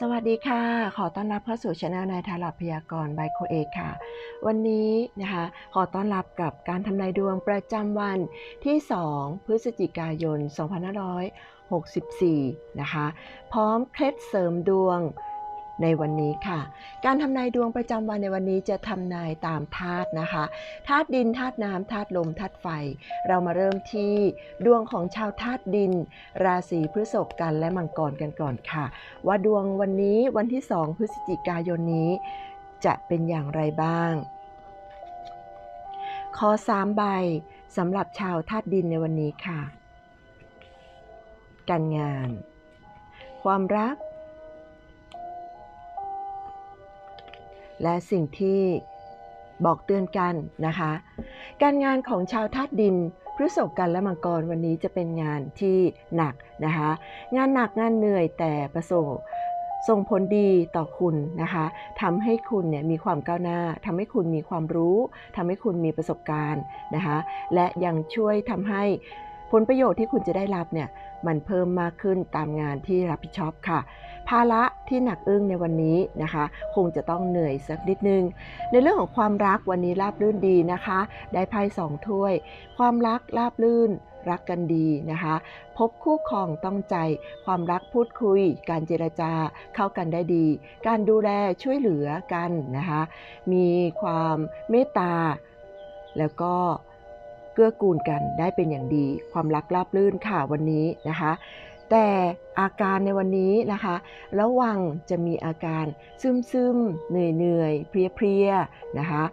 สวัสดีค่ะ ขอต้อนรับเข้าสู่ช anel นายทารับพยากรณ์บโคเอค่ะ วันนี้นะคะ ขอต้อนรับกับการทำนายดวงประจำวันที่ 2 พฤศจิกายน 2564 นะคะ พร้อมเคล็ดเสริมดวง ในวันนี้ค่ะ การทำนายดวงประจำวันในวันนี้จะทำนายตามธาตุนะคะธาตุดินธาตุน้ำธาตุลมธาตุไฟ เรามาเริ่มที่ดวงของชาวธาตุดิน ราศีพฤษภกันและมังกรกันก่อนค่ะ ว่าดวงวันนี้วันที่ 2 พฤศจิกายนนี้ จะเป็นอย่างไรบ้างขอ3ใบสำหรับชาวธาตุดินในวันนี้ค่ะ การงาน ความรัก และสิ่งที่บอกเตือนกันนะคะ การงานของชาวธาตุดินพฤษภกันและมังกรวันนี้จะเป็นงานที่หนักนะคะ งานหนักงานเหนื่อยแต่ประสบส่งผลดีต่อคุณนะคะทำให้คุณเนี่ยมีความก้าวหน้าทำให้คุณมีความรู้ทำให้คุณมีประสบการณ์นะคะ และยังช่วยทำให้ผลประโยชน์ที่คุณจะได้รับเนี่ยมันเพิ่มมากขึ้นตามงานที่รับผิดชอบค่ะ ภาระที่หนักอึ้งในวันนี้นะคะ คงจะต้องเหนื่อยสักนิดนึง ในเรื่องของความรักวันนี้ราบรื่นดีนะคะ ได้ไพ่สองถ้วย ความรักราบรื่นรักกันดีนะคะ พบคู่ครองต้องใจ ความรักพูดคุย การเจรจาเข้ากันได้ดี การดูแลช่วยเหลือกันนะคะ มีความเมตตา แล้วก็เกื้อกูลกันได้เป็นอย่างดี ความรักราบรื่นค่ะวันนี้นะคะ แต่อาการในวันนี้นะคะ ระวังจะมีอาการซึมซึมเหนื่อยเหนื่อยเพลียๆนะคะ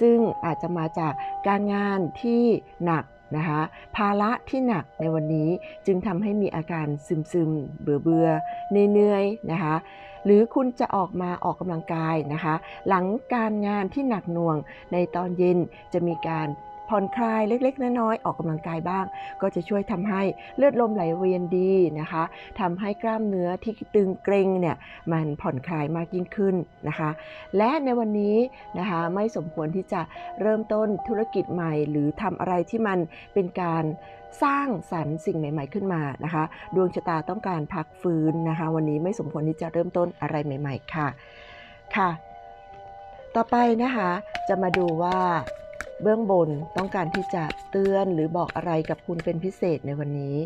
ซึ่งอาจจะมาจากการงานที่หนักนะคะภาระที่หนักในวันนี้จึงทำให้มีอาการซึมซึมเบื่อเบื่อเหนื่อยนะคะหรือคุณจะออกมาออกกำลังกายนะคะ หลังการงานที่หนักหน่วงในตอนเย็นจะมีการ ผ่อนคลายเล็กๆน้อยๆออกกำลังกายบ้าง ก็จะช่วยทำให้เลือดลมไหลเวียนดีนะคะทำให้กล้ามเนื้อที่ตึงเกร็งเนี่ยมันผ่อนคลายมากยิ่งขึ้นนะคะ และในวันนี้นะคะไม่สมควรที่จะเริ่มต้นธุรกิจใหม่ หรือทำอะไรที่มันเป็นการสร้างสรรค์สิ่งใหม่ ๆ ขึ้นมานะคะ ดวงชะตาต้องการพักฟื้นนะคะ วันนี้ไม่สมควรที่จะเริ่มต้นอะไรใหม่ ๆ ค่ะค่ะ ต่อไปนะคะจะมาดูว่า เบื้องบนต้องการที่จะเตือนหรือบอกอะไรกับคุณเป็นพิเศษในวันนี้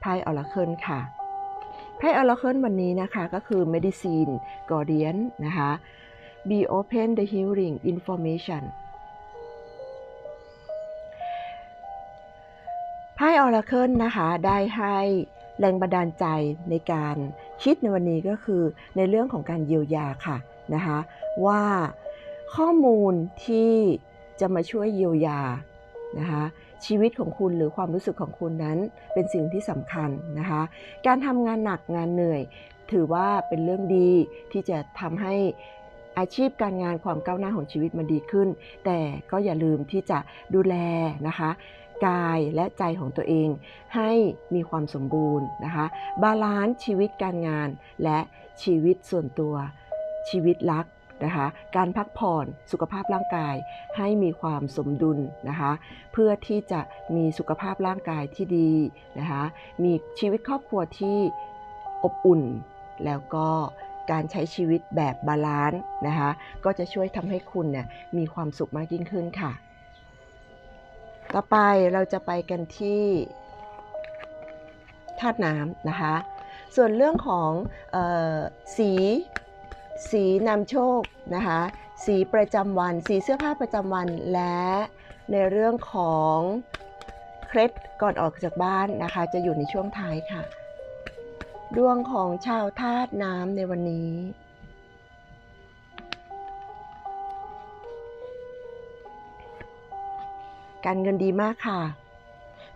ไพ่ออราเคิลค่ะไพ่ออราเคิลวันนี้นะคะก็คือ medicine guardian นะคะ be open the healing information ไพ่ออราเคิลนะคะได้ให้แรงบันดาลใจในการคิดในวันนี้ก็คือในเรื่องของการเยียวยาค่ะนะคะว่าข้อมูลที่ จะมาช่วยเยียวยานะคะชีวิตของคุณหรือความรู้สึกของคุณนั้นเป็นสิ่งที่สำคัญนะคะการทำงานหนักงานเหนื่อย ถือว่าเป็นเรื่องดีที่จะทำให้อาชีพการงานความก้าวหน้าของชีวิตมันดีขึ้น แต่ก็อย่าลืมที่จะดูแลนะคะกายและใจของตัวเองให้มีความสมบูรณ์นะคะบาลานซ์ชีวิตการงานและชีวิตส่วนตัวชีวิตรัก นะคะ การพักผ่อนสุขภาพร่างกายให้มีความสมดุลนะคะ เพื่อที่จะมีสุขภาพร่างกายที่ดีนะคะ มีชีวิตครอบครัวที่อบอุ่น แล้วก็การใช้ชีวิตแบบบาลานซ์นะคะ ก็จะช่วยทำให้คุณเนี่ยมีความสุขมากยิ่งขึ้นค่ะ ต่อไปเราจะไปกันที่ธาตุน้ำนะคะ ส่วนเรื่องของออสี สีนำโชคนะคะ สีประจำวัน สีเสื้อผ้าประจำวัน และในเรื่องของเคล็ดก่อนออกจากบ้านนะคะ จะอยู่ในช่วงท้ายค่ะ ดวงของชาวธาตุน้ำในวันนี้การเงินดีมากค่ะ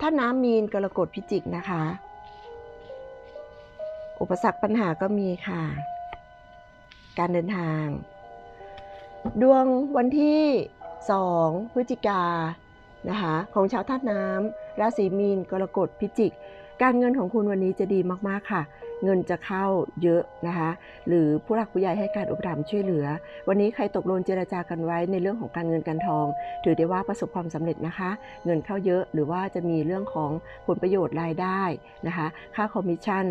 ถ้าน้ำมีนกรกฎพิจิกนะคะ อุปสรรคปัญหาก็มีค่ะ การเดินทาง ดวงวันที่ 2 พฤศจิกานะคะของชาวธาตุน้ำราศีมีน กรกฎพิจิก การเงินของคุณวันนี้จะดีมากๆค่ะ เงินจะเข้าเยอะนะคะ หรือผู้หลักผู้ใหญ่ให้การอุปถัมภ์ช่วยเหลือ วันนี้ใครตกลงเจรจากันไว้ในเรื่องของการเงินการทอง ถือได้ว่าประสบความสำเร็จนะคะ เงินเข้าเยอะหรือว่าจะมีเรื่องของผลประโยชน์รายได้นะคะ ค่าคอมมิชชั่น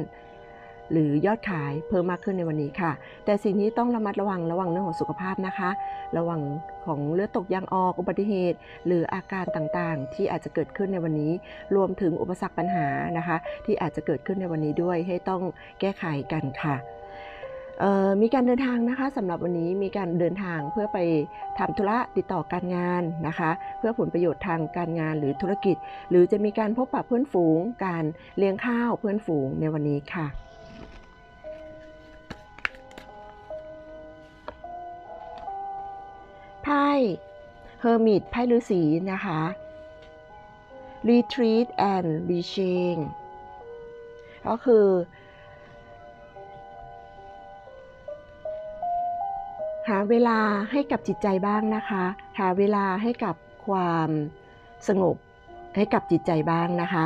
หรือยอดขายเพิ่มมากขึ้นในวันนี้ค่ะ แต่สิ่งที่ต้องระมัดระวังระวังเรื่องของสุขภาพนะคะ ระวังของเลือดตกยางออกอุบัติเหตุ หรืออาการต่างๆ ที่อาจจะเกิดขึ้นในวันนี้ รวมถึงอุปสรรคปัญหานะคะ ที่อาจจะเกิดขึ้นในวันนี้ด้วยให้ต้องแก้ไขกันค่ะมีการเดินทางนะคะสำหรับวันนี้มีการเดินทางเพื่อไปทำธุระติดต่อการงานนะคะ เพื่อผลประโยชน์ทางการงานหรือธุรกิจ หรือจะมีการพบปะเพื่อนฝูง การเลี้ยงข้าวเพื่อนฝูงในวันนี้ค่ะ ไพ่เฮอร์มิตไพ่ฤาษีนะคะ Retreat and Rechange ก็คือ หาเวลาให้กับจิตใจบ้างนะคะ หาเวลาให้กับความสงบให้กับจิตใจบ้างนะคะ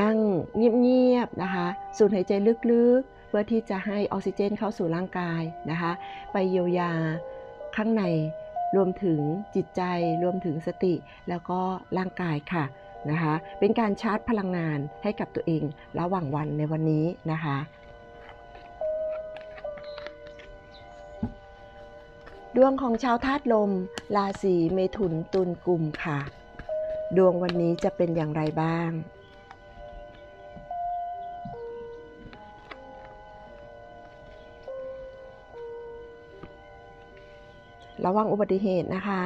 นั่งเงียบๆนะคะสูดหายใจลึกๆ เพื่อที่จะให้ออกซิเจนเข้าสู่ร่างกายนะคะ ไปเยียวยาข้างใน รวมถึงจิตใจ รวมถึงสติ แล้วก็ร่างกายค่ะนะคะ เป็นการชาร์จพลังงานให้กับตัวเองระหว่างวันในวันนี้นะคะดวงของชาวธาตุลม ราศีเมถุนตุลกุมค่ะ ดวงวันนี้จะเป็นอย่างไรบ้าง ระวังอุบัติเหตุนะคะ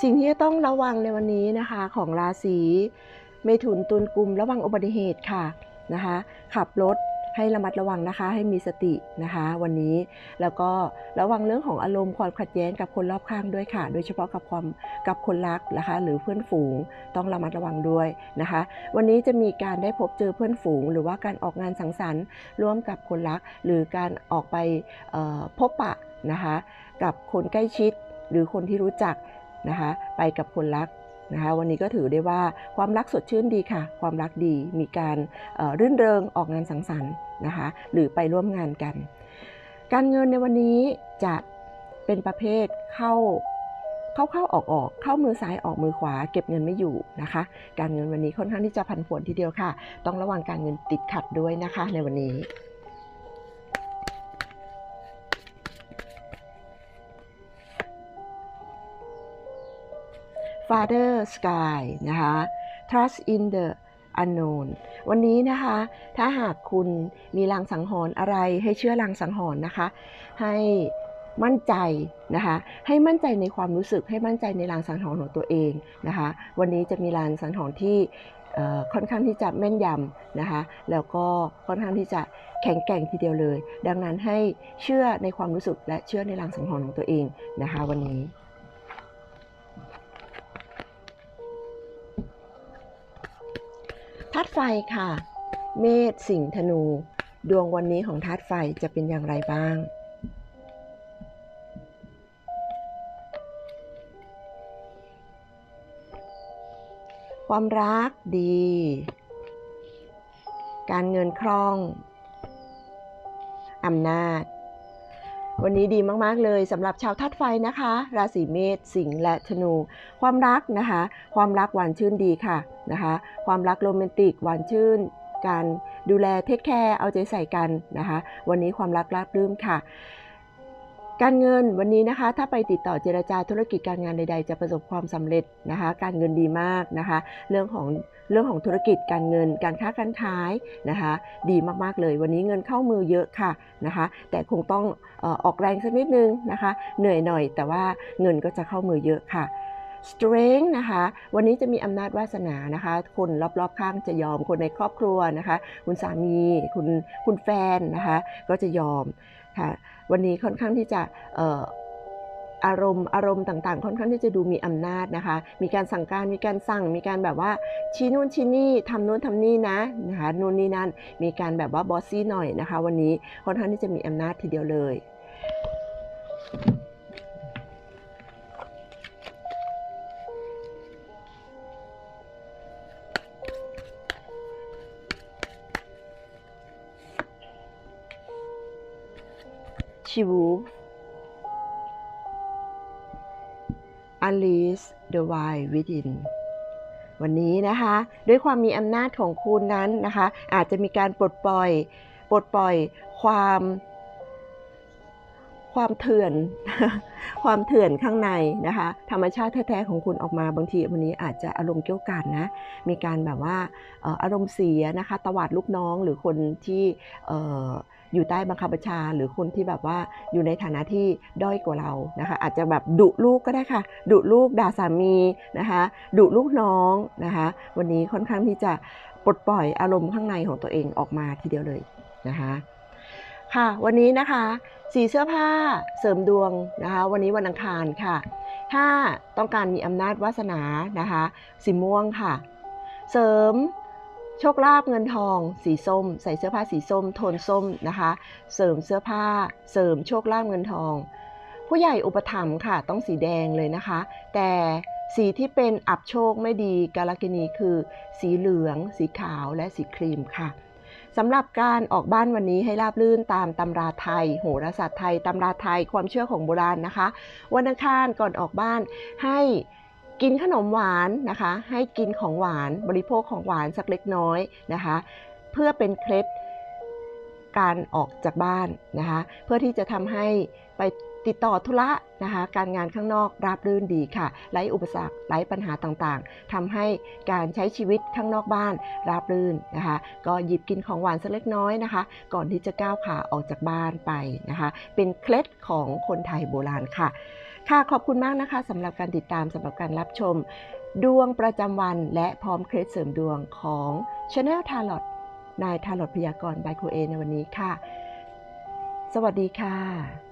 สิ่งที่จะต้องระวังในวันนี้นะคะของราศีเมถุนตุลกุมระวังอุบัติเหตุค่ะนะคะ ขับรถ ให้ระมัดระวังนะคะ ให้มีสตินะคะ วันนี้แล้วก็ระวังเรื่องของอารมณ์ความขัดแย้งกับคนรอบข้างด้วยค่ะ โดยเฉพาะกับความกับคนรักนะคะ หรือเพื่อนฝูงต้องระมัดระวังด้วยนะคะ วันนี้จะมีการได้พบเจอเพื่อนฝูง หรือว่าการออกงานสังสรรค์ ร่วมกับคนรัก หรือการออกไปพบปะนะคะ กับคนใกล้ชิดหรือคนที่รู้จักนะคะ ไปกับคนรัก นะคะวันนี้ก็ถือได้ว่าความรักสดชื่นดีค่ะ ความรักดีมีการรื่นเริงออกงานสังสรรค์นะคะหรือไปร่วมงานกัน การเงินในวันนี้จะเป็นประเภทเข้าเข้าเข้าออกออกเข้ามือซ้ายออกมือขวา เก็บเงินไม่อยู่นะคะ การเงินวันนี้ค่อนข้างที่จะผันผวนทีเดียวค่ะ ต้องระวังการเงินติดขัดด้วยนะคะในวันนี้ Father Sky นะคะ Trust in the unknown วันนี้นะคะ ถ้าหากคุณมีลางสังหรณ์อะไร ให้เชื่อลางสังหรณ์นะคะ ให้มั่นใจนะคะ ให้มั่นใจในความรู้สึก ให้มั่นใจในลางสังหรณ์ของตัวเองนะคะ วันนี้จะมีลางสังหรณ์ที่ค่อนข้างที่จะแม่นยำนะคะ แล้วก็ค่อนข้างที่จะแข็งแกร่งทีเดียวเลย ดังนั้นให้เชื่อในความรู้สึกและเชื่อในลางสังหรณ์ของตัวเองนะคะ วันนี้ ธาตุไฟค่ะ เมษสิงห์ธนู ดวงวันนี้ของธาตุไฟจะเป็นอย่างไรบ้างความรักดี การเงินคล่อง อำนาจ วันนี้ดีมากๆเลยสำหรับชาวธาตุไฟนะคะ ราศีเมษสิงห์และธนู ความรักนะคะ ความรักหวานชื่นดีค่ะนะคะ ความรักโรแมนติกหวานชื่นการดูแลเทคแคร์เอาใจใส่กันนะคะ วันนี้ความรักราบรื่นค่ะ การเงินวันนี้นะคะ ถ้าไปติดต่อเจรจาธุรกิจการงานใด ๆ จะประสบความสำเร็จนะคะ การเงินดีมากนะคะ เรื่องของเรื่องของธุรกิจการเงิน การค้าการขายนะคะ ดีมากๆเลย วันนี้เงินเข้ามือเยอะค่ะนะคะ แต่คงต้องออกแรงสักนิดนึงนะคะ เหนื่อยหน่อยแต่ว่าเงินก็จะเข้ามือเยอะค่ะ strength นะคะ วันนี้จะมีอำนาจวาสนานะคะ คนรอบๆข้างจะยอมคนในครอบครัวนะคะ คุณสามี คุณคุณแฟนนะคะ ก็จะยอมค่ะ วันนี้ค่อนข้างที่จะอารมณ์อารมณ์ต่างๆ ค่อนข้างที่จะดูมีอำนาจนะคะ มีการสั่งการ มีการสั่ง มีการแบบว่าชี้นู่นชี้นี่ทำนู่นทำนี่นะนะคะนู่นนี่นั่น มีการแบบว่าบอสซี่หน่อยนะคะ วันนี้ค่อนข้างที่จะมีอำนาจทีเดียวเลย ชิวู Alice the Wild Within วันนี้นะคะ ด้วยความมีอำนาจของคุณนั้นนะคะ อาจจะมีการปลดปล่อย ปลดปล่อยความความเถื่อน ความเถื่อนข้างในนะคะ ธรรมชาติแท้ๆของคุณออกมาบางทีวันนี้อาจจะอารมณ์เกี่ยวกันนะ มีการแบบว่าอารมณ์เสียนะคะ ตวาดลูกน้องหรือคนที่ อยู่ใต้บังคับบัญชา หรือคนที่แบบว่าอยู่ในฐานะที่ด้อยกว่าเรานะคะ อาจจะแบบดุลูกก็ได้ค่ะดุลูกด่าสามีนะคะดุลูกน้องนะคะ วันนี้ค่อนข้างที่จะปลดปล่อยอารมณ์ข้างในของตัวเองออกมาทีเดียวเลยนะคะค่ะวันนี้นะคะสีเสื้อผ้าเสริมดวงนะคะ วันนี้วันอังคารค่ะ ถ้าต้องการมีอำนาจวาสนานะคะ สีม่วงค่ะ เสริม โชคลาภเงินทอง สีส้ม ใส่เสื้อผ้าสีส้ม โทนส้มนะคะ เสริมเสื้อผ้า เสริมโชคลาภเงินทอง ผู้ใหญ่อุปถัมภ์ค่ะ ต้องสีแดงเลยนะคะ แต่สีที่เป็นอับโชคไม่ดีกาลกินีคือ สีเหลือง สีขาวและสีครีมค่ะสำหรับการออกบ้านวันนี้ให้ราบรื่นตามตำราไทย โหราศาสตร์ไทยตำราไทยความเชื่อของโบราณนะคะ วันอังคารก่อนออกบ้านให้ กินขนมหวานนะคะ ให้กินของหวานบริโภคของหวานสักเล็กน้อยนะคะ เพื่อเป็นเคล็ดการออกจากบ้านนะคะ เพื่อที่จะทำให้ไปติดต่อธุระนะคะ การงานข้างนอกราบรื่นดีค่ะไร้อุปสรรคไร้ปัญหาต่างๆทำให้การใช้ชีวิตข้างนอกบ้านราบรื่นนะคะ ก็หยิบกินของหวานสักเล็กน้อยนะคะ ก่อนที่จะก้าวขาออกจากบ้านไปนะคะ เป็นเคล็ดของคนไทยโบราณค่ะ ค่ะขอบคุณมากนะคะสำหรับการติดตามสำหรับการรับชม ดวงประจำวันและพร้อมเคล็ดเสริมดวงของ Channel t a r o t นายทารอดพยากรณ์ไบโคเอในวันนี้ค่ะ สวัสดีค่ะ